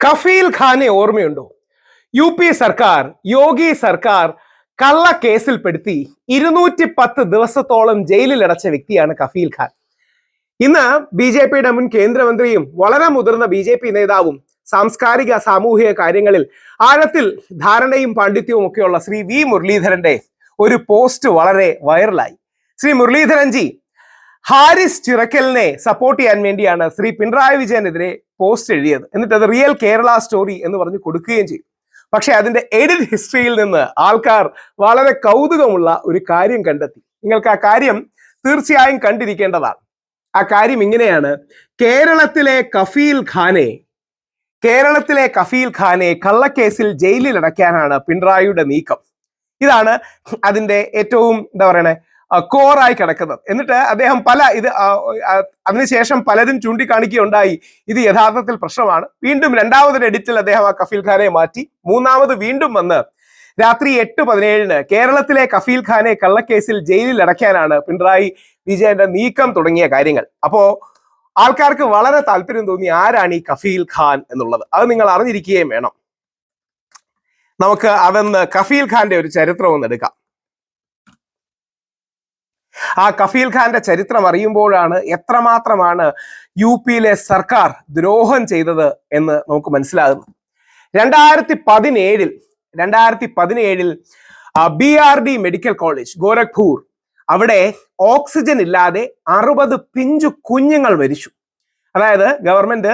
കഫീൽ ഖാനെ ഓർമ്മയുണ്ടോ? U P സർക്കാർ യോഗി സർക്കാർ കള്ള കേസിൽപ്പെടുത്തി ഇരുന്നൂറ്റി പത്ത് ദിവസത്തോളം ജയിലിൽ അടച്ച വ്യക്തിയാണ് കഫീൽ ഖാൻ. ഇന്ന് ബി ജെ പിയുടെ മുൻ കേന്ദ്രമന്ത്രിയും വളരെ മുതിർന്ന ബി ജെ പി നേതാവും സാംസ്കാരിക സാമൂഹിക കാര്യങ്ങളിൽ ആഴത്തിൽ ധാരണയും പാണ്ഡിത്യവും ഒക്കെയുള്ള ശ്രീ വി മുരളീധരന്റെ ഒരു പോസ്റ്റ് വളരെ വൈറലായി. ശ്രീ മുരളീധരൻ ജി ഹാരിസ് ചിറക്കലിനെ സപ്പോർട്ട് ചെയ്യാൻ വേണ്ടിയാണ് ശ്രീ പിണറായി വിജയനെതിരെ പോസ്റ്റ് എഴുതിയത്. എന്നിട്ട് അത് റിയൽ കേരള സ്റ്റോറി എന്ന് പറഞ്ഞ് കൊടുക്കുകയും ചെയ്തു. പക്ഷെ അതിന്റെ എഡിറ്റ് ഹിസ്റ്ററിയിൽ നിന്ന് ആൾക്കാർ വളരെ കൗതുകമുള്ള ഒരു കാര്യം കണ്ടെത്തി. നിങ്ങൾക്ക് ആ കാര്യം തീർച്ചയായും കണ്ടിരിക്കേണ്ടതാണ്. ആ കാര്യം ഇങ്ങനെയാണ്. കേരളത്തിലെ കഫീൽ ഖാനെ കേരളത്തിലെ കഫീൽ ഖാനെ കള്ളക്കേസിൽ ജയിലിൽ അടയ്ക്കാനാണ് പിണറായിയുടെ നീക്കം. ഇതാണ് അതിന്റെ ഏറ്റവും എന്താ പറയണേ കോറായി കിടക്കുന്നത്. എന്നിട്ട് അദ്ദേഹം പല ഇത് അതിനുശേഷം പലരും ചൂണ്ടിക്കാണിക്കുകയുണ്ടായി. ഇത് യഥാർത്ഥത്തിൽ പ്രശ്നമാണ്. വീണ്ടും രണ്ടാമതൊരു എഡിറ്റിൽ അദ്ദേഹം ആ കഫീൽ ഖാനെ മാറ്റി. മൂന്നാമത് വീണ്ടും വന്ന് രാത്രി എട്ട് പതിനേഴിന് കേരളത്തിലെ കഫീൽ ഖാനെ കള്ളക്കേസിൽ ജയിലിൽ അടയ്ക്കാനാണ് പിണറായി വിജയന്റെ നീക്കം തുടങ്ങിയ കാര്യങ്ങൾ. അപ്പോ ആൾക്കാർക്ക് വളരെ താല്പര്യം തോന്നി ആരാണ് ഈ കഫീൽ ഖാൻ എന്നുള്ളത്. അത് നിങ്ങൾ അറിഞ്ഞിരിക്കുകയും വേണം. നമുക്ക് അതൊന്ന് കഫീൽ ഖാന്റെ ഒരു ചരിത്രം ഒന്ന് എടുക്കാം. ആ കഫീൽ ഖാന്റെ ചരിത്രം അറിയുമ്പോഴാണ് എത്രമാത്രമാണ് യു പിയിലെ സർക്കാർ ദ്രോഹം ചെയ്തത് എന്ന് നമുക്ക് മനസ്സിലാകുന്നത്. രണ്ടായിരത്തി പതിനേഴിൽ രണ്ടായിരത്തി പതിനേഴിൽ B R D medical college Gorakhpur അവിടെ ഓക്സിജൻ ഇല്ലാതെ അറുപത് പിഞ്ചു കുഞ്ഞുങ്ങൾ മരിച്ചു. അതായത് ഗവൺമെന്റ്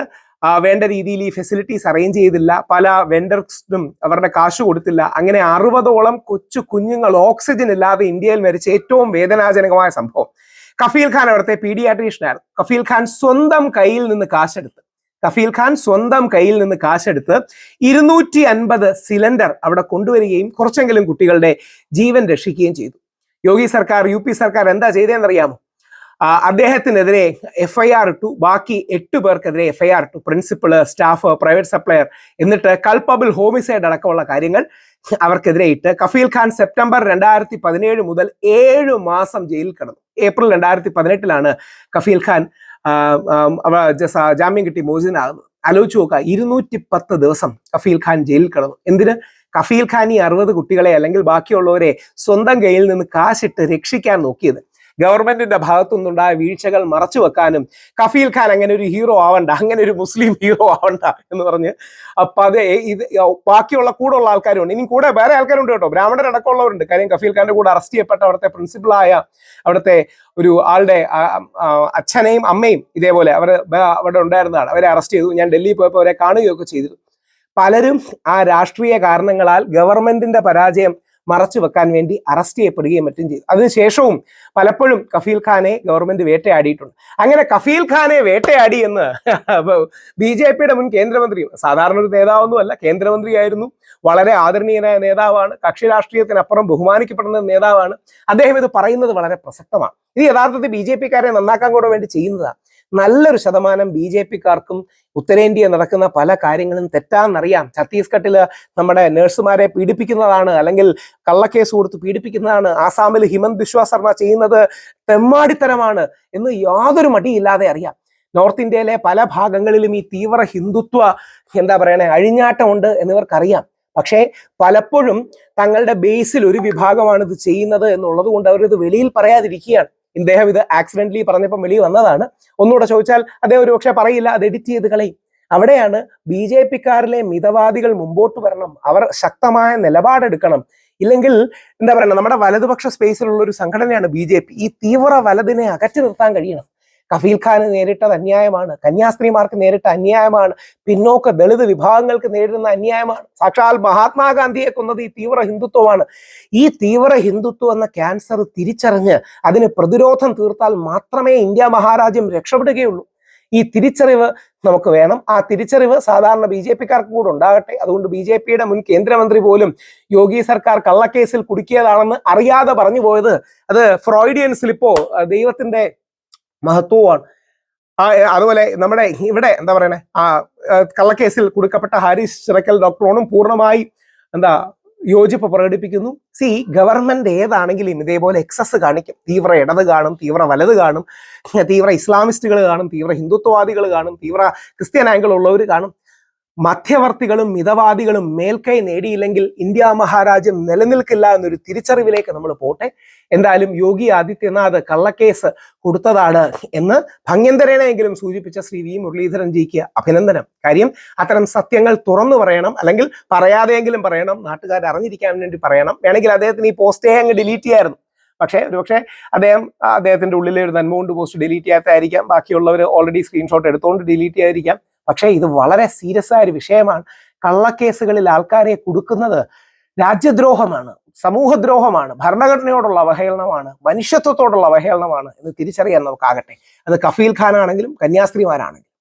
വേണ്ട രീതിയിൽ ഈ ഫെസിലിറ്റീസ് അറേഞ്ച് ചെയ്തില്ല. പല വെൻഡർസിനും അവരുടെ കാശ് കൊടുത്തില്ല. അങ്ങനെ അറുപതോളം കൊച്ചു കുഞ്ഞുങ്ങൾ ഓക്സിജൻ ഇല്ലാതെ ഇന്ത്യയിൽ മരിച്ച ഏറ്റവും വേദനാജനകമായ സംഭവം. കഫീൽ ഖാൻ അവിടുത്തെ പീഡിയാട്രീഷ്യൻ പീഡിയാട്രീഷ്യനായിരുന്നു കഫീൽ ഖാൻ സ്വന്തം കയ്യിൽ നിന്ന് കാശെടുത്ത്. കഫീൽ ഖാൻ സ്വന്തം കയ്യിൽ നിന്ന് കാശെടുത്ത് ഇരുന്നൂറ്റി അൻപത് സിലിണ്ടർ അവിടെ കൊണ്ടുവരികയും കുറച്ചെങ്കിലും കുട്ടികളുടെ ജീവൻ രക്ഷിക്കുകയും ചെയ്തു. യോഗി സർക്കാർ യു സർക്കാർ എന്താ ചെയ്തതെന്നറിയാമോ? അദ്ദേഹത്തിനെതിരെ എഫ് ഐ ആർ ഇട്ടു. ബാക്കി എട്ട് പേർക്കെതിരെ എഫ് ഐ ആർ ഇട്ടു. പ്രിൻസിപ്പൾ സ്റ്റാഫ് പ്രൈവറ്റ് സപ്ലയർ എന്നിട്ട് കൾപ്പബിൾ ഹോമിസൈഡ് അടക്കമുള്ള കാര്യങ്ങൾ അവർക്കെതിരെ ഇട്ട് കഫീൽ ഖാൻ സെപ്റ്റംബർ രണ്ടായിരത്തി പതിനേഴ് മുതൽ ഏഴ് മാസം ജയിലിൽ കിടന്നു. ഏപ്രിൽ രണ്ടായിരത്തി പതിനെട്ടിലാണ് കഫീൽ ഖാൻ ജാമ്യം കിട്ടി മോചിതനാകുന്നത്. ആലോചിച്ച് നോക്കുക ഇരുന്നൂറ്റി പത്ത് ദിവസം കഫീൽ ഖാൻ ജയിലിൽ കിടന്നു. എന്തിന്? കഫീൽ ഖാൻ ഈ അറുപത് കുട്ടികളെ അല്ലെങ്കിൽ ബാക്കിയുള്ളവരെ സ്വന്തം കയ്യിൽ നിന്ന് കാശിട്ട് രക്ഷിക്കാൻ നോക്കിയത്. ഗവൺമെന്റിന്റെ ഭാഗത്തുനിന്നുണ്ടായ വീഴ്ചകൾ മറച്ചു വെക്കാനും കഫീൽ ഖാൻ അങ്ങനെ ഒരു ഹീറോ ആവണ്ട അങ്ങനെ ഒരു മുസ്ലിം ഹീറോ ആവണ്ട എന്ന് പറഞ്ഞ് അപ്പൊ അത് ഇത് ബാക്കിയുള്ള കൂടെ ഉള്ള ആൾക്കാരുണ്ട്. ഇനി കൂടെ വേറെ ആൾക്കാരുണ്ട് കേട്ടോ. ബ്രാഹ്മണരടക്കമുള്ളവരുണ്ട് കാര്യം കഫീൽ ഖാന്റെ കൂടെ അറസ്റ്റ് ചെയ്യപ്പെട്ട അവിടുത്തെ പ്രിൻസിപ്പളായ അവിടുത്തെ ഒരു ആളുടെ അച്ഛനെയും അമ്മയും ഇതേപോലെ അവർ അവിടെ ഉണ്ടായിരുന്നതാണ്. അവരെ അറസ്റ്റ് ചെയ്തു. ഞാൻ ഡൽഹിയിൽ പോയപ്പോൾ അവരെ കാണുകയൊക്കെ ചെയ്തിരുന്നു. പലരും ആ രാഷ്ട്രീയ കാരണങ്ങളാൽ ഗവൺമെന്റിന്റെ പരാജയം മറച്ചു വെക്കാൻ വേണ്ടി അറസ്റ്റ് ചെയ്യപ്പെടുകയും മറ്റും ചെയ്തു. അതിനുശേഷവും പലപ്പോഴും കഫീൽ ഖാനെ ഗവൺമെന്റ് വേട്ടയാടിയിട്ടുണ്ട്. അങ്ങനെ കഫീൽ ഖാനെ വേട്ടയാടി എന്ന് ബി ജെ പിയുടെ മുൻ കേന്ദ്രമന്ത്രിയും സാധാരണ ഒരു നേതാവൊന്നുമല്ല കേന്ദ്രമന്ത്രിയായിരുന്നു വളരെ ആദരണീയനായ നേതാവാണ് കക്ഷി രാഷ്ട്രീയത്തിനപ്പുറം ബഹുമാനിക്കപ്പെടുന്ന നേതാവാണ്. അദ്ദേഹം ഇത് പറയുന്നത് വളരെ പ്രസക്തമാണ്. ഇത് യഥാർത്ഥത്തിൽ ബി ജെ പിക്കാരെ നന്നാക്കാൻ കൂടെ വേണ്ടി ചെയ്യുന്നതാണ്. നല്ലൊരു ശതമാനം ബി ജെ പിക്കാർക്കും ഉത്തരേന്ത്യയിൽ നടക്കുന്ന പല കാര്യങ്ങളും തെറ്റാണെന്നറിയാം. ഛത്തീസ്ഗഡിൽ നമ്മുടെ നഴ്സുമാരെ പീഡിപ്പിക്കുന്നതാണ് അല്ലെങ്കിൽ കള്ളക്കേസ് കൊടുത്ത് പീഡിപ്പിക്കുന്നതാണ്. ആസാമിൽ ഹിമന്ത് ബിശ്വ ശർമ്മ ചെയ്യുന്നത് തെമ്മാടിത്തരമാണ് എന്ന് യാതൊരു മടിയില്ലാതെ അറിയാം. നോർത്ത് ഇന്ത്യയിലെ പല ഭാഗങ്ങളിലും ഈ തീവ്ര ഹിന്ദുത്വ എന്താ പറയണേ അഴിഞ്ഞാട്ടമുണ്ട് എന്നിവർക്കറിയാം. പക്ഷേ പലപ്പോഴും തങ്ങളുടെ ബേസിൽ ഒരു വിഭാഗമാണ് ഇത് ചെയ്യുന്നത് എന്നുള്ളത് കൊണ്ട് അവരിത് വെളിയിൽ പറയാതിരിക്കുകയാണ്. ഇദ്ദേഹം ഇത് ആക്സിഡന്റലി പറഞ്ഞപ്പോൾ വെളി വന്നതാണ്. ഒന്നുകൂടെ ചോദിച്ചാൽ അദ്ദേഹം ഒരു പക്ഷേ പറയില്ല അത് എഡിറ്റ് ചെയ്ത് കളയും. അവിടെയാണ് ബി ജെ പിക്കാരിലെ മിതവാദികൾ മുമ്പോട്ട് വരണം. അവർ ശക്തമായ നിലപാടെടുക്കണം. ഇല്ലെങ്കിൽ എന്താ പറയുക നമ്മുടെ വലതുപക്ഷ സ്പേസിലുള്ള ഒരു സംഘടനയാണ് ബി ജെ പി. ഈ തീവ്ര വലതിനെ അകറ്റി നിർത്താൻ കഴിയണം. കഫീൽ ഖാന് നേരിട്ടത് അന്യായമാണ്. കന്യാസ്ത്രീമാർക്ക് നേരിട്ട അന്യായമാണ്. പിന്നോക്ക ദളിത് വിഭാഗങ്ങൾക്ക് നേരിടുന്ന അന്യായമാണ്. സാക്ഷാൽ മഹാത്മാഗാന്ധിയെ കൊന്നത് ഈ തീവ്ര ഹിന്ദുത്വമാണ്. ഈ തീവ്ര ഹിന്ദുത്വം എന്ന ക്യാൻസർ തിരിച്ചറിഞ്ഞ് അതിന് പ്രതിരോധം തീർത്താൽ മാത്രമേ ഇന്ത്യ മഹാരാജ്യം രക്ഷപ്പെടുകയുള്ളൂ. ഈ തിരിച്ചറിവ് നമുക്ക് വേണം. ആ തിരിച്ചറിവ് സാധാരണ ബി ജെ പിക്കാർക്ക് കൂടെ ഉണ്ടാകട്ടെ. അതുകൊണ്ട് ബി ജെ പിയുടെ മുൻ കേന്ദ്രമന്ത്രി പോലും യോഗി സർക്കാർ കള്ളക്കേസിൽ കുടുക്കിയതാണെന്ന് അറിയാതെ പറഞ്ഞു പോയത് അത് ഫ്രോയിഡിയൻ സ്ലിപ്പോ ദൈവത്തിന്റെ മഹത്വമാണ് ആ അതുപോലെ നമ്മുടെ ഇവിടെ എന്താ പറയണേ? ആ കള്ളക്കേസിൽ കുടുക്കപ്പെട്ട ഹാരിസ് ചിറക്കൽ ഡോക്ടറോണും പൂർണമായി എന്താ യോജിപ്പ് പ്രകടിപ്പിക്കുന്നു. സി ഗവൺമെന്റ് ഏതാണെങ്കിലും ഇതേപോലെ എക്സസ് കാണിക്കും. തീവ്ര ഇടത് കാണും തീവ്ര വലത് കാണും തീവ്ര ഇസ്ലാമിസ്റ്റുകൾ കാണും തീവ്ര ഹിന്ദുത്വവാദികൾ കാണും തീവ്ര ക്രിസ്ത്യൻ ആംഗിൾ ഉള്ളവർ കാണും. മധ്യവർത്തികളും മിതവാദികളും മേൽക്കൈ നേടിയില്ലെങ്കിൽ ഇന്ത്യ മഹാരാജ്യം നിലനിൽക്കില്ല എന്നൊരു തിരിച്ചറിവിലേക്ക് നമ്മൾ പോട്ടെ. എന്തായാലും യോഗി ആദിത്യനാഥ് കള്ളക്കേസ് കൊടുത്തതാണ് എന്ന് ഭംഗ്യന്തരേണെങ്കിലും സൂചിപ്പിച്ച ശ്രീ വി മുരളീധരൻ ജിക്ക് അഭിനന്ദനം. കാര്യം അത്തരം സത്യങ്ങൾ തുറന്നു പറയണം അല്ലെങ്കിൽ പറയാതെയെങ്കിലും പറയണം നാട്ടുകാർ അറിഞ്ഞിരിക്കാൻ വേണ്ടി പറയണം. വേണമെങ്കിൽ അദ്ദേഹത്തിന് ഈ പോസ്റ്റേ അങ്ങ് ഡിലീറ്റ് ചെയ്യായിരുന്നു. പക്ഷേ ഒരുപക്ഷെ അദ്ദേഹം അദ്ദേഹത്തിന്റെ ഉള്ളിലെ ഒരു നന്മ കൊണ്ട് പോസ്റ്റ് ഡിലീറ്റ് ചെയ്യാത്തായിരിക്കാം ബാക്കിയുള്ളവർ ഓൾറെഡി സ്ക്രീൻഷോട്ട് എടുത്തുകൊണ്ട് ഡിലീറ്റ് ചെയ്യാതിരിക്കാം. പക്ഷേ ഇത് വളരെ സീരിയസ് ആയ ഒരു വിഷയമാണ്. കള്ളക്കേസുകളിൽ ആൾക്കാരെ കൊടുക്കുന്നത് രാജ്യദ്രോഹമാണ് സമൂഹദ്രോഹമാണ് ഭരണഘടനയോടുള്ള അവഹേളനമാണ് മനുഷ്യത്വത്തോടുള്ള അവഹേളനമാണ് എന്ന് തിരിച്ചറിയാൻ നമുക്കാകട്ടെ. അത് കഫീൽ ഖാനാണെങ്കിലും കന്യാസ്ത്രീമാരാണെങ്കിലും.